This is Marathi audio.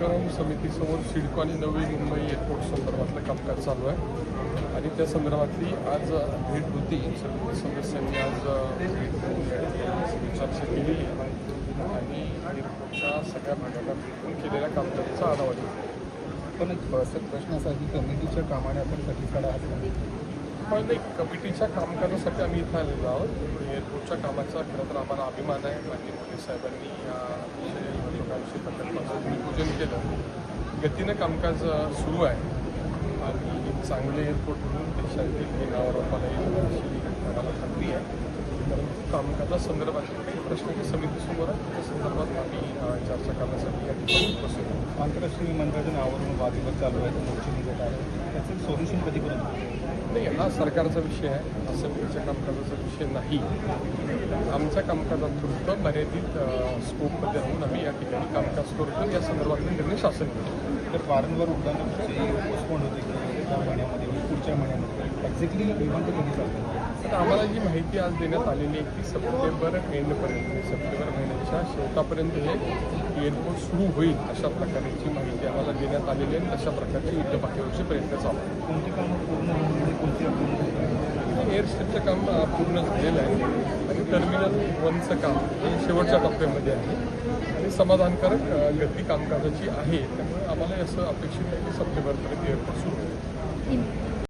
उपक्रम समितीसमोर सिडको आणि नवी मुंबई एअरपोर्ट संदर्भातलं कामकाज चालू आहे. आणि त्या संदर्भातली आज भेट होती. सदस्यांनी आज भेट चर्चा केलेली आहे आणि एअरपोर्टच्या सगळ्या भागाला भेटून केलेल्या कामकाजाचा आढावा घेतला. पण एक प्रश्न प्रश्न असा आहे की कमिटीच्या कामाने आपण छत्तीसगड हात पण नाही कमिटीच्या कामकाजासाठी आम्ही इथं आलेलो आहोत. एअरपोर्टच्या कामाचा खरं तर आम्हाला अभिमान आहे. माननीय मोदी साहेबांनी या अतिशय महत्त्वाकांक्षी प्रकल्पाचं भूमिपूजन केलं. गतीनं कामकाज सुरू आहे. आणि चांगले एअरपोर्ट म्हणून देशातील हे नावारोपाला येईल अशी मला खात्री आहे. परंतु काही प्रश्न जे समितीसमोर आहेत त्या संदर्भात आम्ही अ, चर्चा करण्यासाठी या ठिकाणी उपस्थित आहोत. आंतरराष्ट्रीय विमानतळाचं नावावरून वादविवाद चालू आहे मोर्चे निघत आहे त्याचं सोल्युशन कधी करून नाही हा सरकारचा विषय आहे समितीच्या कामकाजाचा विषय नाही. आमच्या कामकाजात फक्त मर्यादित स्कोपमध्ये राहून आम्ही या ठिकाणी कामकाज करतो. या संदर्भातले निर्णय शासन घेतो. तर वारंवार उड्डाणं पोस्टपोन होते की या महिन्यामध्ये पुढच्या महिन्यामध्ये? एक्झॅक्टली विमानतळ कधी चालतं तर आम्हाला जी माहिती आज देण्यात आलेली आहे ती सप्टेंबर एंडपर्यंत सप्टेंबर महिन्याच्या शेवटापर्यंत हे एअरपोर्ट सुरू होईल अशा प्रकारची माहिती आम्हाला देण्यात आलेली आहे. तशा प्रकारची युद्धपातळीवरचे प्रयत्न चालू कोणती कामं पूर्ण कोणती एअरस्ट्रीपचं काम पूर्ण झालेलं आहे. आणि टर्मिनल वनचं काम हे शेवटच्या टप्प्यामध्ये आहे. आणि समाधानकारक गती कामकाजाची आहे. त्यामुळे आम्हाला असं अपेक्षित आहे की सप्टेंबरपर्यंत